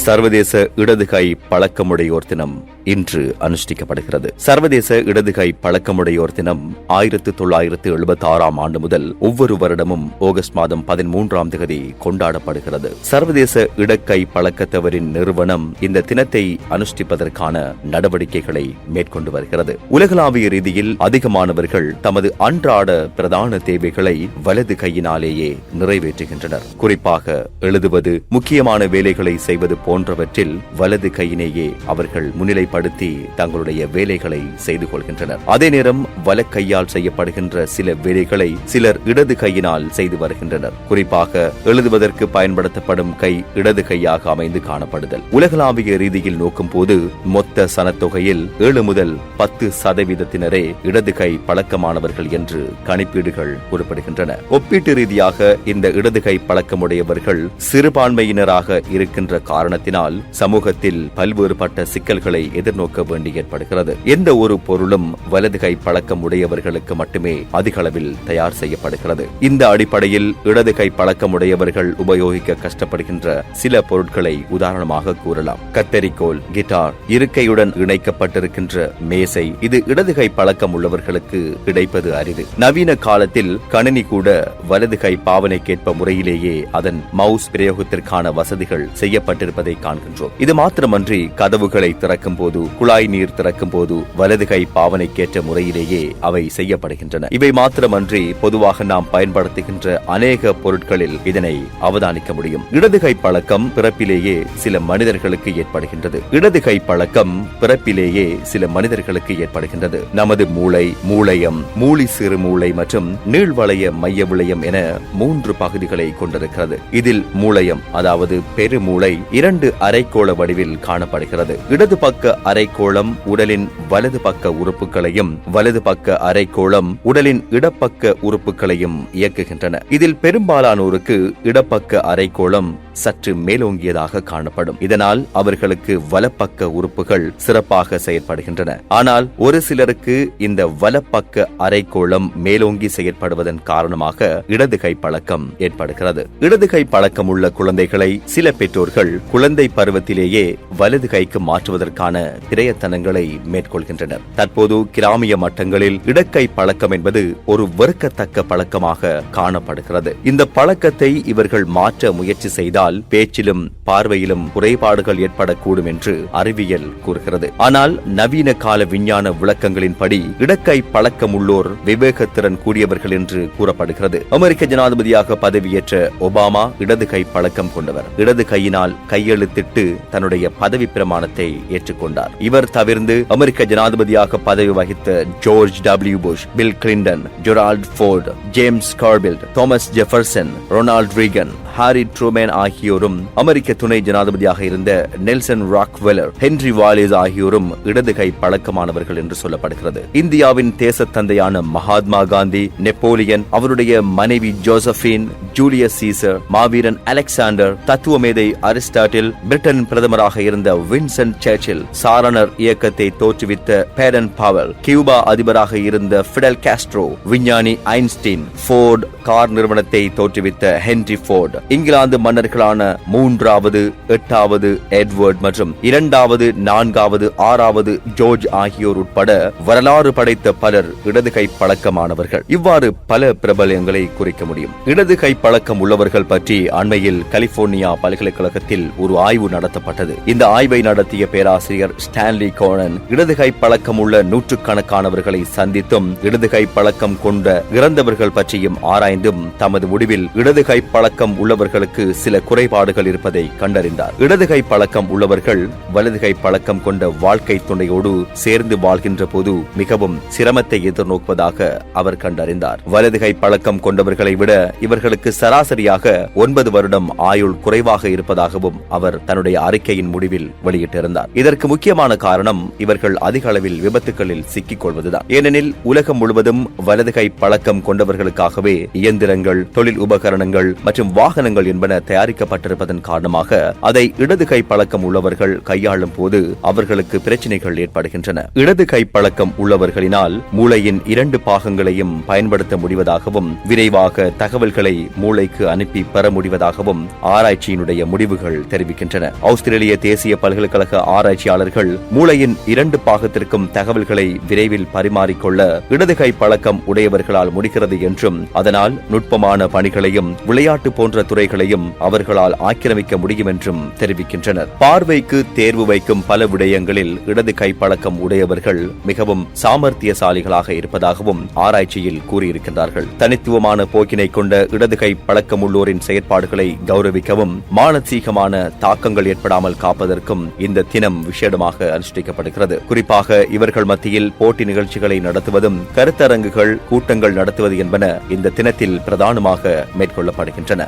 சர்வதேச இடதுகை பழக்கமுடையோர் தினம் இன்று அனுஷ்டிக்கப்படுகிறது. சர்வதேச இடதுகை பழக்கமுடையோர் தினம் ஆயிரத்து தொள்ளாயிரத்து எழுபத்தி ஆறாம் ஆண்டு முதல் ஒவ்வொரு வருடமும் ஆகஸ்ட் மாதம் பதிமூன்றாம் தேதி கொண்டாடப்படுகிறது. சர்வதேச இடக்கை பழக்கத்தவரின் நிறுவனம் இந்த தினத்தை அனுஷ்டிப்பதற்கான நடவடிக்கைகளை மேற்கொண்டு வருகிறது. உலகளாவிய ரீதியில் அதிகமானவர்கள் தமது அன்றாட பிரதான தேவைகளை வலது கையினாலேயே நிறைவேற்றுகின்றனர். குறிப்பாக எழுதுவது முக்கியமான வேலைகளை செய்வது போன்றவற்றில் வலது கையினேயே அவர்கள் முன்னிலைப்படுத்தி தங்களுடைய வேலைகளை செய்து கொள்கின்றனர். அதே நேரம் வலக்கையால் செய்யப்படுகின்ற சில வேலைகளை சிலர் இடது கையினால் செய்து வருகின்றனர். குறிப்பாக எழுதுவதற்கு பயன்படுத்தப்படும் கை இடது கையாக அமைந்து காணப்படுதல். உலகளாவிய ரீதியில் நோக்கும் போது மொத்த சனத்தொகையில் ஏழு முதல் பத்து சதவீதத்தினரே இடது கை பழக்கமானவர்கள் என்று கணிப்பீடுகள் கூறப்படுகின்றன. ஒப்பீட்டு ரீதியாக இந்த இடது கை பழக்கமுடையவர்கள் சிறுபான்மையினராக இருக்கின்ற காரணத்தினால் சமூகத்தில் பல்வேறுபட்ட சிக்கல்களை எதிர்நோக்க வேண்டி ஏற்படுகிறது. எந்த ஒரு பொருளும் வலது கை பழக்கம் உடையவர்களுக்கு மட்டுமே அதிக அளவில் தயார் செய்யப்படுகிறது. இந்த அடிப்படையில் இடது கை பழக்கம் உடையவர்கள் உபயோகிக்க கஷ்டப்படுகின்ற சில பொருட்களை உதாரணமாக கூறலாம். கத்தரிக்கோல் கிட்டார் இருக்கையுடன் இணைக்கப்பட்டிருக்கின்ற மேசை இது இடது கை பழக்கம் உள்ளவர்களுக்கு கிடைப்பது அரிது. நவீன காலத்தில் கணினி கூட வலது கை பாவனைக்கேற்ப முறையிலேயே அதன் மவுஸ் பிரயோகத்திற்கான வசதிகள் செய்யப்பட்டிருப்பதை காண்கின்றோம். இது மாத்திரமன்றி கதவுகளை திறக்கும் போது குழாய் நீர் திறக்கும் போது வலது கை பாவனைக்கேற்ற முறையிலேயே அவை செய்யப்படுகின்றன. இவை மாத்திரமன்றி பொதுவாக நாம் பயன்படுத்துகின்ற அநேக பொருட்களில் இதனை அவதானிக்க முடியும். இடது கை பழக்கம் பிறப்பிலேயே சில மனிதர்களுக்கு ஏற்படுகின்றது. இடது கை பழக்கம் பிறப்பிலேயே சில மனிதர்களுக்கு ஏற்படுகின்றது. நமது மூளை மூளையம் மூளி சிறு மூளை மற்றும் நீள்வளைய மைய விளையம் என மூன்று பகுதிகளை கொண்டிருக்கிறது. இதில் மூளையம் அதாவது பெருமூளை இரண்டு அரைக்கோள வடிவில் காணப்படுகிறது. இடது பக்க அரைக்கோளம் உடலின் வலது பக்க உறுப்புகளையும் வலது பக்க அரைக்கோளம் உடலின் இடப்பக்க உறுப்புகளையும் இயக்குகின்றன. இதில் பெரும்பாலானோருக்கு இடப்பக்க அரைக்கோளம் சற்று மேலோங்கியதாக காணப்படும். இதனால் அவர்களுக்கு வலப்பக்க உறுப்புகள் சிறப்பாக செயற்படுகின்றன. ஆனால் ஒரு சிலருக்கு இந்த வலப்பக்க அரைக்கோளம் மேலோங்கி செயற்படுவதன் காரணமாக இடது கை பழக்கம் ஏற்படுகிறது. இடது கை பழக்கம் உள்ள குழந்தைகளை சில பெற்றோர்கள் குழந்தை பருவத்திலேயே வலது கைக்கு மாற்றுவதற்கான பிரயத்தனங்களை மேற்கொள்கின்றனர். தற்போது கிராமிய மட்டங்களில் இடக்கை பழக்கம் என்பது ஒரு வெறுக்கத்தக்க பழக்கமாக காணப்படுகிறது. இந்த பழக்கத்தை இவர்கள் மாற்ற முயற்சி செய்தால் பேச்சிலும் பார்வையிலும் குறைபாடுகள் ஏற்படக்கூடும் என்று அறிவியல் கூறுகிறது. ஆனால் நவீன கால விஞ்ஞான விளக்கங்களின்படி இடக்கை பழக்கம் உள்ளோர் விவேகத்திறன் கூடியவர்கள் என்று கூறப்படுகிறது. அமெரிக்க ஜனாதிபதியாக பதவியேற்ற ஒபாமா இடது கை பழக்கம் கொண்டவர். இடது கையினால் கையெழுத்திட்டு தன்னுடைய பதவி பிரமாணத்தை ஏற்றுக்கொண்டார். இவர் தவிர்ந்து அமெரிக்க ஜனாதிபதியாக பதவி வகித்த George W Bush Bill Clinton Gerald Ford James Garfield Thomas Jefferson Ronald Reagan Harry Truman ஆகியோரும் அமெரிக்க துணை ஜனாதிபதியாக இருந்த நெல்சன் ராக்வெலர் ஹென்ரி வாலேஸ் ஆகியோரும் இடது கை பழக்கமானவர்கள் என்று சொல்லப்படுகிறது. இந்தியாவின் தேசத்தந்தையான மகாத்மா காந்தி நெப்போலியன் அவருடைய மனைவி ஜோசபின் ஜூலியஸ் சீசர் மாவீரன் அலெக்சாண்டர் தத்துவமேதை அரிஸ்டாட்டில் பிரிட்டன் பிரதமராக இருந்த வின்சென்ட் சர்ச்சில் சாரணர் இயக்கத்தை தோற்றுவித்த பேரன் பாவல் கியூபா அதிபராக இருந்த பிடல் காஸ்ட்ரோ விஞ்ஞானி ஐன்ஸ்டீன் ஃபோர்ட் கார் நிறுவனத்தை தோற்றுவித்த ஹென்ரி ஃபோர்ட். இங்கிலாந்து மன்னர்களான மூன்றாவது எட்டாவது எட்வர்ட் மற்றும் இரண்டாவது நான்காவது ஆறாவது ஜோர்ஜ் ஆகியோர் உட்பட வரலாறு படைத்த பலர் இடது கை பழக்கமானவர்கள். இவ்வாறு பல பிரபலங்களை குறிக்க முடியும். இடது கை பழக்கம் உள்ளவர்கள் பற்றி அண்மையில் கலிபோர்னியா பல்கலைக்கழகத்தில் ஒரு ஆய்வு நடத்தப்பட்டது. இந்த ஆய்வை நடத்திய பேராசிரியர் ஸ்டான்லி கோனன் இடது கை பழக்கம் உள்ள நூற்றுக்கணக்கானவர்களை சந்தித்தும் இடது கை பழக்கம் கொண்ட இறந்தவர்கள் பற்றியும் ஆராய்ந்தும் தமது முடிவில் இடது கை பழக்கம் உள்ளவர்களுக்கு சில குறைபாடுகள் இருப்பதை கண்டறிந்தார். இடதுகை பழக்கம் உள்ளவர்கள் வலதுகை பழக்கம் கொண்ட வாழ்க்கை துணையோடு சேர்ந்து வாழ்கின்ற போது மிகவும் சிரமத்தை எதிர்நோக்குவதாக அவர் கண்டறிந்தார். வலதுகை பழக்கம் கொண்டவர்களை விட இவர்களுக்கு சராசரியாக ஒன்பது வருடம் ஆயுள் குறைவாக இருப்பதாகவும் அவர் தன்னுடைய அறிக்கையின் முடிவில் வெளியிட்டிருந்தார். இதற்கு முக்கியமான காரணம் இவர்கள் அதிக அளவில் விபத்துகளில் சிக்கிக் கொள்வதுதான் ஏனெனில் உலகம் முழுவதும் வலதுகை பழக்கம் கொண்டவர்களுக்காகவே இயந்திரங்கள் தொழில் உபகரணங்கள் மற்றும் வாகனங்கள் என்பன தயாரிக்கப்பட்டிருப்பதன் காரணமாக காரணமாக அதை இடது கை பழக்கம் உள்ளவர்கள் கையாளும் போது அவர்களுக்கு பிரச்சனைகள் ஏற்படுகின்றன. இடது கை பழக்கம் உள்ளவர்களினால் மூளையின் இரண்டு பாகங்களையும் பயன்படுத்த முடிவதாகவும் விரைவாக தகவல்களை மூளைக்கு அனுப்பி பெற முடிவதாகவும் ஆராய்ச்சியினுடைய முடிவுகள் தெரிவிக்கின்றன. ஆஸ்திரேலிய தேசிய பல்கலைக்கழக ஆராய்ச்சியாளர்கள் மூளையின் இரண்டு பாகத்திற்கும் தகவல்களை விரைவில் பரிமாறிக்கொள்ள இடது கை பழக்கம் உடையவர்களால் முடிகிறது என்றும் அதனால் நுட்பமான பணிகளையும் விளையாட்டு போன்ற துறைகளையும் அவர்களால் ஆக்கிரமிக்க முடியும் என்றும் தெரிவிக்கின்றனர். பார்வைக்கு தேர்வு வைக்கும் பல விடயங்களில் இடது கை பழக்கம் உடையவர்கள் மிகவும் சாமர்த்தியசாலிகளாக இருப்பதாகவும் ஆராய்ச்சியில் கூறியிருக்கின்றார்கள். தனித்துவமான போக்கினை கொண்ட இடது கை பழக்கம் உள்ளோரின் செயற்பாடுகளை கௌரவிக்கவும் மானசீகமான தாக்கங்கள் ஏற்படாமல் காப்பதற்கும் இந்த தினம் விசேடமாக அனுஷ்டிக்கப்படுகிறது. குறிப்பாக இவர்கள் மத்தியில் போட்டி நிகழ்ச்சிகளை நடத்துவதும் கருத்தரங்குகள் கூட்டங்கள் நடத்துவது என்பன இந்த தினத்தில் பிரதானமாக மேற்கொள்ளப்படுகின்றன.